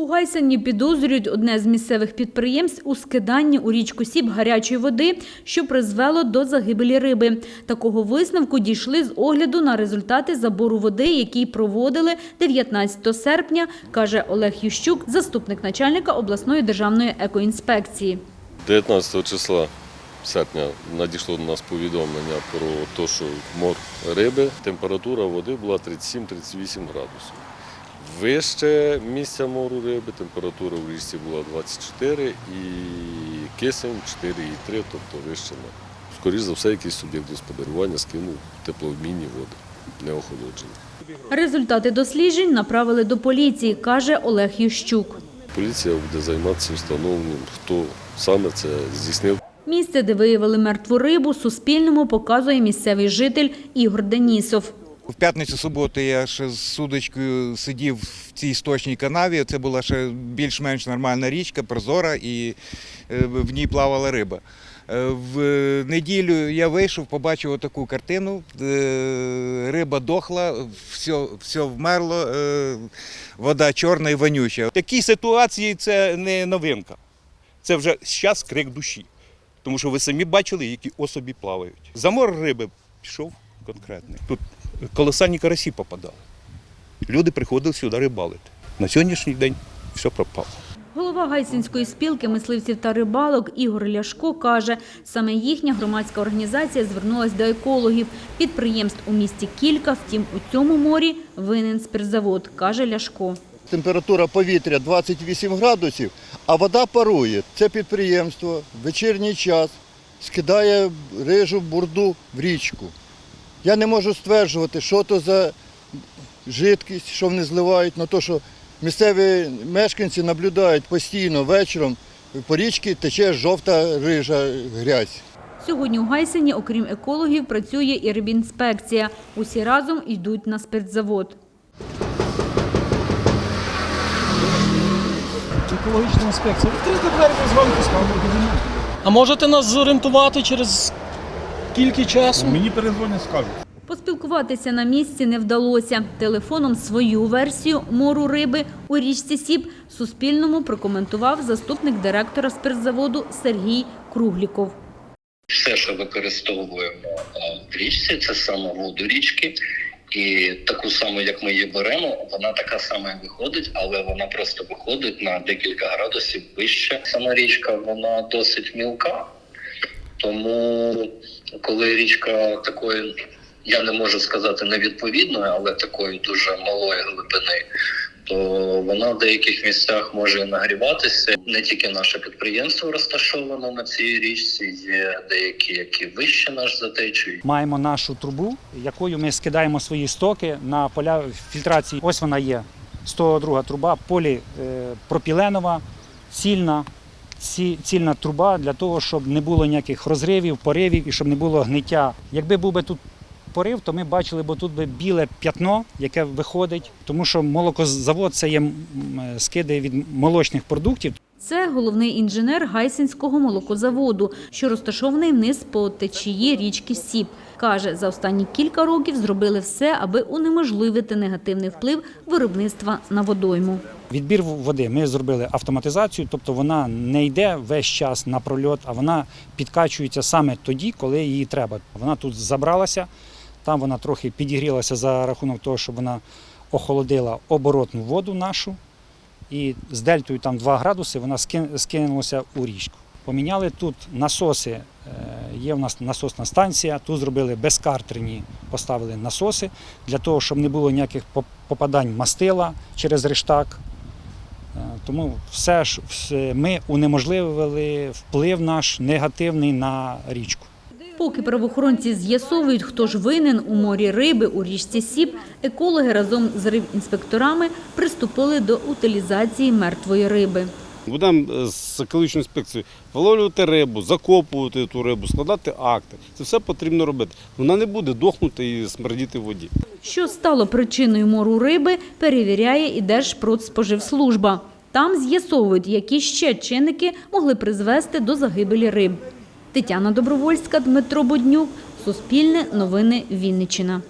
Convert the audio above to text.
У Гайсині підозрюють одне з місцевих підприємств у скиданні у річку Сіб гарячої води, що призвело до загибелі риби. Такого висновку дійшли з огляду на результати забору води, який проводили 19 серпня, каже Олег Ющук, заступник начальника обласної державної екоінспекції. 19 числа серпня надійшло до нас повідомлення про те, що мор риби, температура води була 37-38 градусів. Вище місця мору риби, температура в річці була 24 і кисень 4,3, тобто вище. Скоріше за все, якийсь суб'єкт господарювання скинув теплообмінні води, неохолоджені. Результати досліджень направили до поліції, каже Олег Ющук. Поліція буде займатися встановленням, хто саме це здійснив. Місце, де виявили мертву рибу, Суспільному показує місцевий житель Ігор Денісов. В п'ятницю-суботу я ще з судочкою сидів в цій сточній канаві. Це була ще більш-менш нормальна річка, прозора, і е, в ній плавала риба. Е, В неділю я вийшов, побачив таку картину. Е, Риба дохла, все, все вмерло, вода чорна і вонюча. В такій ситуації це не новинка. Це вже зараз крик душі. Тому що ви самі бачили, які особі плавають. Замор риби пішов конкретний. Тут колосальні карасі попадали. Люди приходили сюди рибалити. На сьогоднішній день все пропало. Голова Гайсинської спілки мисливців та рибалок Ігор Ляшко каже, саме їхня громадська організація звернулась до екологів. Підприємств у місті кілька, втім у цьому морі винен спиртзавод, каже Ляшко. Температура повітря 28 градусів, а вода парує. Це підприємство в вечірній час скидає рижу бурду в річку. Я не можу стверджувати, що то за жидкість, що вони зливають, але то, що місцеві мешканці наблюдають постійно вечором, по річці тече жовта рижа грязь. Сьогодні у Гайсині, окрім екологів, працює і рибінспекція. Усі разом йдуть на спиртзавод. Екологічна інспекція. Відкрити двері, з вами. А можете нас зорієнтувати через кілька часу? Мені перезвонять, скажуть. Поспілкуватися на місці не вдалося. Телефоном свою версію мору риби у річці Сіб Суспільному прокоментував заступник директора спиртзаводу Сергій Кругліков. все, що використовуємо е, в річці, це саме воду річки. І таку саму, як ми її беремо, вона така сама і виходить, але вона просто виходить на декілька градусів вище. Сама річка вона досить мілка, тому коли річка такої, я не можу сказати невідповідної, але такої дуже малої глибини, то вона в деяких місцях може нагріватися. Не тільки наше підприємство розташовано на цій річці, є деякі, які вище наш за течією. Маємо нашу трубу, якою ми скидаємо свої стоки на поля фільтрації. Ось вона є. 102 труба, поліпропіленова, цільна, ці- цільна труба для того, щоб не було ніяких розривів, поривів і щоб не було гниття. Якби був би тут порив, то ми бачили, бо тут би біле п'ятно, яке виходить, тому що молокозавод це є скиди від молочних продуктів. Це головний інженер Гайсинського молокозаводу, що розташований вниз по течії річки Сіб. Каже, за останні кілька років зробили все, аби унеможливити негативний вплив виробництва на водойму. Відбір води ми зробили автоматизацію, тобто вона не йде весь час на прольот, а вона підкачується саме тоді, коли її треба. Вона тут забралася, там вона трохи підігрілася за рахунок того, що вона охолодила оборотну воду нашу, і з дельтою там 2 градуси вона скинулася у річку. Поміняли тут насоси, е, є в нас насосна станція, тут зробили безкартерні, поставили насоси для того, щоб не було ніяких попадань мастила через рештак. Е, Тому все ж ми унеможливили вплив наш негативний на річку. Поки правоохоронці з'ясовують, хто ж винен у морі риби у річці Сіб, екологи разом з рибінспекторами приступили до утилізації мертвої риби. Будемо з екологічною інспекцією виловлювати рибу, закопувати ту рибу, складати акти. Це все потрібно робити. Вона не буде дохнути і смердіти в воді. Що стало причиною мору риби, перевіряє і Держпродспоживслужба. Там з'ясовують, які ще чинники могли призвести до загибелі риб. Тетяна Добровольська, Дмитро Буднюк, Суспільне, Новини Вінниччина.